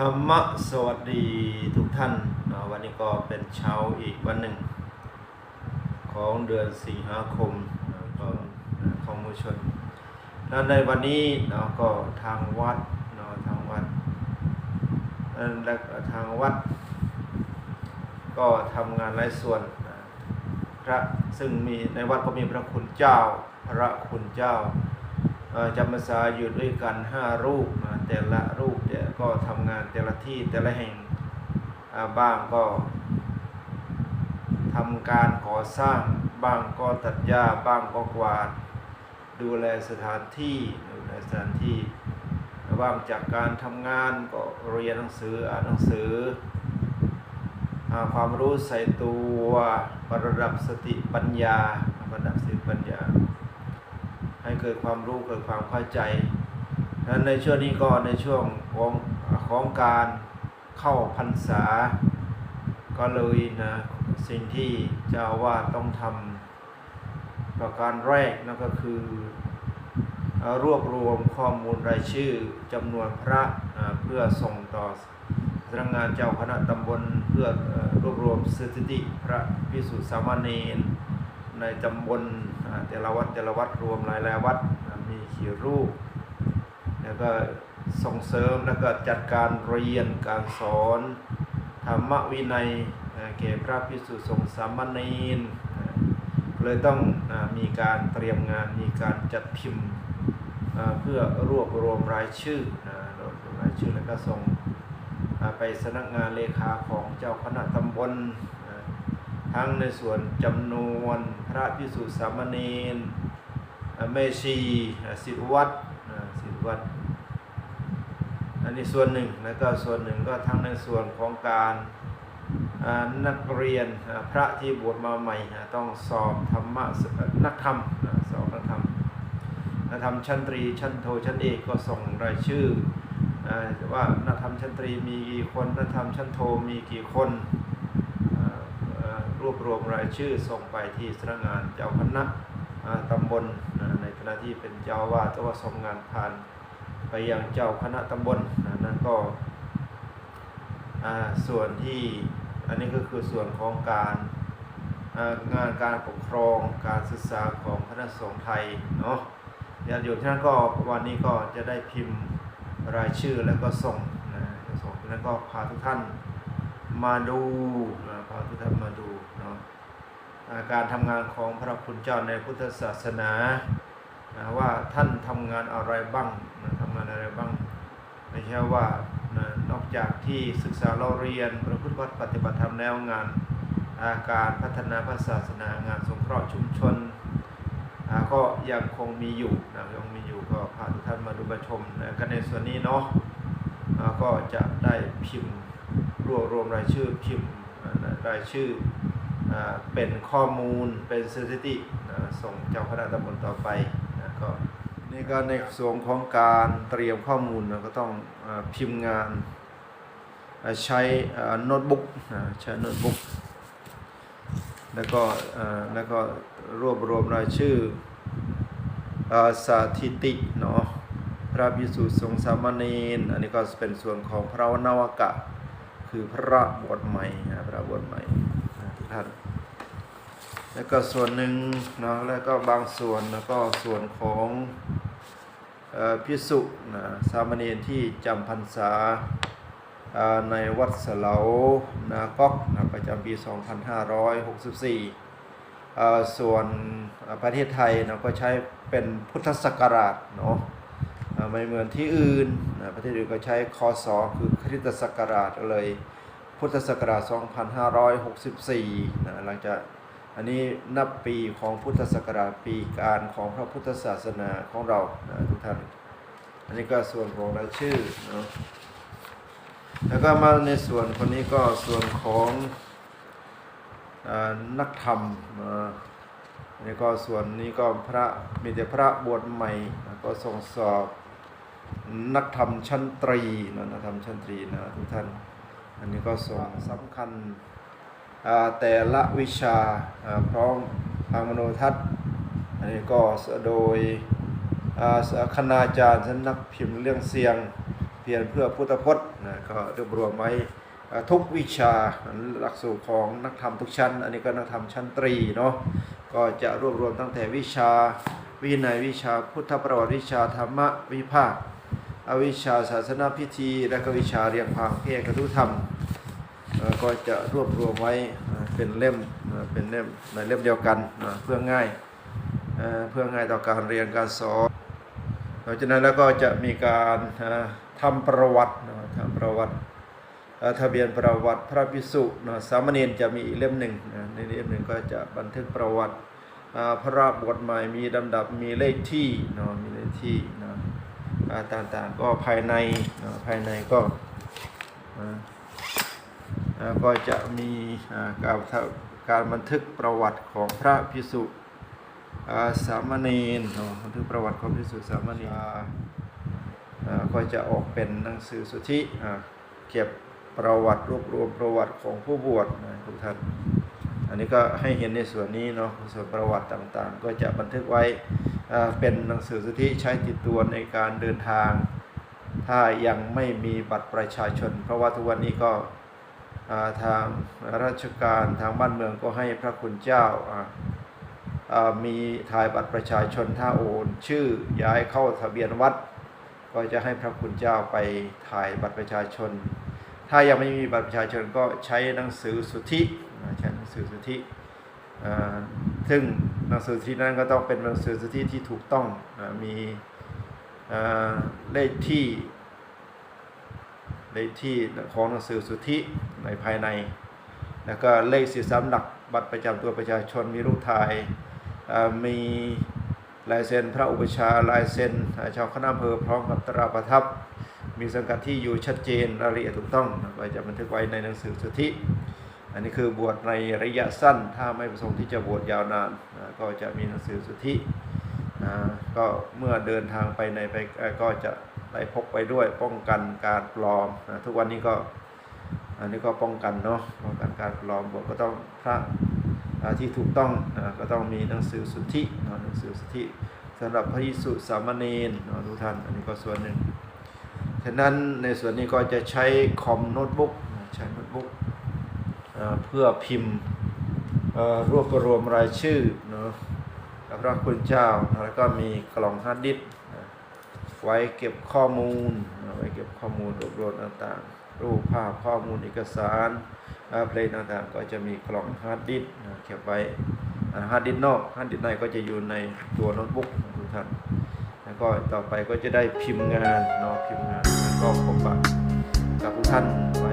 ธรรมะสวัสดีทุกท่านนะวันนี้ก็เป็นเช้าอีกวันหนึ่ง ของเดือนสิงหาคมเนาะก็ของมุชน แล้วในวันนี้เนาะก็ทางวัดเนาะทางวัดและทางวัด ก็ทำงานหลายส่วนพระซึ่งมีในวัดก็มีพระคุณเจ้า พระคุณเจ้าจำพรรษาอยู่ด้วยกันห้ารูปนะ แต่ละรูปเนี่ยก็ทำงานแต่ละที่แต่ละแห่งบ้างก็ทำการก่อสร้างบ้างก็ตัดหญ้าบ้างก็กวาด ดูแลสถานที่ดูแลสถานที่ว่างจากการทำงานก็เรียนหนังสืออ่านหนังสือหาความรู้ใส่ตัวประดับสติปัญญาประดับสติปัญญา ให้เกิดความรู้เกิดความเข้าใจ ดังนั้นในช่วงนี้ก็ในช่วงของของการเข้าพรรษา ก็เลยนะสิ่งที่เจ้าว่าต้องทำประการแรกนั่นก็คือรวบรวมข้อมูลรายชื่อจำนวนพระเพื่อส่งต่อสำนักงานเจ้าคณะตำบลเพื่อรวบรวมสถิติพระพิสุทธิสามเณรในตำบลแต่ละวัดแต่ละวัดรวมหลายหลายๆวัดมีกี่รูป แล้วก็ส่งเสริมแล้วก็จัดการเรียนการสอนธรรมวินัยแก่พระพิสุสงฆ์สามเณรเลยต้องอมีการเตรียมงานมีการจัดพิมพ์เพื่อรวบรวมรายชื่อนะรวบรวมรายชื่อแล้วก็ส่งไปสนักงานเลขาของเจ้าคณะตำบลทั้งในส่วนจำนวนพระพิสุสามเณรอ่าแม่ชีอ่าศิวัดอ่าศิวัด อันนี้ส่วนหนึ่งแล้วก็ส่วนหนึ่งก็ทั้งในส่วนของการนักเรียนพระที่บวชมาใหม่ต้องสอบธรรมะนักธรรมสอบนักธรรมนักธรรมชั้นตรีชั้นโทชั้นเอกก็ส่งรายชื่ออ่าว่านักธรรมชั้นตรีมีกี่คนนักธรรมชั้นโทมีกี่คนรวบรวมรายชื่อส่งไปที่สำนักงานเจ้าคณะอ่าตำบลนะในขณะที่เป็นเจ้าวาดแต่ว่าส่งงานผ่าน ไปยังเจ้าคณะตำบลนะนั่นก็อ่าส่วนที่อันนี้ก็คือส่วนของการอ่างานการปกครองการศึกษาของคณะสงฆ์ไทยเนาะญาติโยมที่นั้นก็วันนี้ก็จะได้พิมพ์รายชื่อแล้วก็ส่งนะส่งแล้วก็พาทุกท่านมาดูนะพาทุกท่านมาดูเนาะการทำงานของพระคุณเจ้าในพุทธศาสนา นะว่าท่านทำงานอะไรบ้างนะทำงานอะไรบ้าง ไม่ใช่ว่านะนอกจากที่ศึกษาเราเรียนประพฤติวัดปฏิบัติธรรมแล้วงานอาการพัฒนาพระศาสนางานสงเคราะห์ชุมชนก็ยังคงมีอยู่นะยังมีอยู่ก็พาทุกท่านมาดูมาชมนะกันในส่วนนี้เนาะอ่าก็จะได้พิมพ์รวบรวมรายชื่อพิมพ์รายชื่ออเป็นข้อมูลเป็นสถิตินะส่งเจ้าคณะตำบลต่อไป ก็นี่ก็ในส่วนของการเตรียมข้อมูลนะก็ต้องอพิมพ์งานใช้โน้ตบุ๊กใช้โน้ตบุ๊กแล้วก็แล้วก็รวบรวมรายชื่ออ่าสถิติเนาะพระพิสุสงสามเณรอันนี้ก็เป็นส่วนของพระวนาวกะ คือพระบวชใหม่พระบวชใหม่ทุกท่าน แล้วก็ส่วนหนึ่งเนาะแล้วก็บางส่วนแล้วก็ส่วนของออพิสุนะสามเณรที่จำพรรษาในวัดเสลานาก๊อกนะประจำปี 2564อ่ส่วนประเทศไทยเราก็ใช้เป็นพุทธศักราชเนาะไม่เหมือนที่อื่นนะประเทศอื่นก็ใช้คศคือคริสตศักราชเลย พุทธศักราช 2564นะหลังจาก อันนี้นับปีของพุทธศักราชปีการของพระพุทธศาสนาของเรานะทุกท่าน อันนี้ก็ส่วนของรายชื่อเนาะแล้วก็มาในส่วนคนนี้ก็ส่วนของอนักธรรมอ่าอันนี้ก็ส่วนนี้ก็พระมีแต่พระบวชใหม่ก็ส่งสอบนักธรรมชั้นตรีนะนักธรรมชั้นตรีนะทุกท่าน อันนี้ก็ส่งสำคัญ แต่ละวิชาพร้อมทางมโนทัศน์อันนี้ก็โดยคณาจารย์สำนักพิมพ์เรื่องเสียงเพียรเพื่อพุทธพจน์นะก็รวบรวมไว้ทุกวิชาหลักสูตรของนักธรรมทุกชั้น อันนี้ก็นักธรรมชั้นตรีเนาะก็จะรวบรวมตั้งแต่วิชาวินัยวิชาพุทธประวัติวิชาธรรมวิภาคอวิชาศาสนาพิธี และก็วิชาเรียงความเพียรกระทุธรรม ก็จะรวบรวมไว้เป็นเล่มเป็นเล่มในเล่มเดียวกันเพื่อง่ายเพื่อง่ายต่อการเรียนการสอนหลังจากนั้นแล้วก็จะมีการเอ่อทำประวัติทำประวัติทะเบียนประวัติพระภิกษุสามเณรจะมีอีกเล่มหนึ่งในเล่มหนึ่งก็จะบันทึกประวัติพระบทใหม่มีลำดับมีเลขที่เนาะมีเลขที่นะต่างๆก็ภายในภายในก็ ก็จะมีการการบันทึกประวัติของพระพิสุสามเณรบันทึกประวัติของพิสุสามเณรอ่าอ่าก็จะออกเป็นหนังสือสุทธิเก็บประวัติรวบรวมประวัติของผู้บวชนะทุกท่าน อันนี้ก็ให้เห็นในส่วนนี้เนาะส่วนประวัติต่างๆ ก็จะบันทึกไว้เป็นหนังสือสุทธิใช้ติดตัวในการเดินทาง ถ้ายังไม่มีบัตรประชาชน เพราะว่าทุกวันนี้ก็ ทางราชการทางบ้านเมืองก็ให้พระคุณเจ้ามีถ่ายบัตรประชาชนถ้าโอนชื่อย้ายเข้าทะเบียนวัด ก็จะให้พระคุณเจ้าไปถ่ายบัตรประชาชน ถ้ายังไม่มีบัตรประชาชนก็ใช้หนังสือสุทธิใช้หนังสือสุทธิซึ่งหนังสือสุทธินั้นก็ต้องเป็นหนังสือสุทธิที่ถูกต้องอมีอ่าเลขที่เลขที่ของหนังสือสุทธิ ในภายใน แล้วก็เลขสิสำหลักบัตรประจำตัวประชาชนมีรูปถ่ายมีลายเซ็นพระอุปชฌาย์ลายเซ็นชาวคณะอำเภอพร้อมกับตราประทับ มีสังกัดที่อยู่ชัดเจนรายละเอียดถูกต้องก็จะบันทึกไว้ในหนังสือสุทธิ อันนี้คือบวชในระยะสั้น ถ้าไม่ประสงค์ที่จะบวชยาวนานก็จะมีหนังสือสุทธิก็เมื่อเดินทางไปในไปก็จะได้พกไปด้วยป้องกันการปลอมทุกวันนี้ก็ อันนี้ก็ป้องกันเนาะป้องกันการปลอมบวชก็ต้องพระที่ถูกต้องอ่าก็ต้องมีหนังสือสุทธิหนังสือสุทธิสำหรับพระยิสุสามเณรเนาะทุกท่านอันนี้ก็ส่วนหนึ่งฉะนั้นในส่วนนี้ก็จะใช้คอมโน้ตบุ๊กใช้โน้ตบุ๊กเอ่อเพื่อพิมพ์รวบรวมรายชื่อเนาะพระคุณเจ้าแล้วก็มีกล่องฮาร์ดดิสก์นะไว้เก็บข้อมูลไว้เก็บข้อมูลรวบรวมต่างๆ รูปภาพข้อมูลเอกสารเอ่อเพลงต่างๆ ก็จะมีกล่องฮาร์ดดิสก์เก็บไว้ฮาร์ดดิสก์นอกฮาร์ดดิสก์ในก็จะอยู่ในตัวโน้ตบุ๊กของทุกท่านแล้วก็ต่อไปก็จะได้พิมพ์งานเนาะพิมพ์งานแล้วก็พบปะกับทุกท่านไว้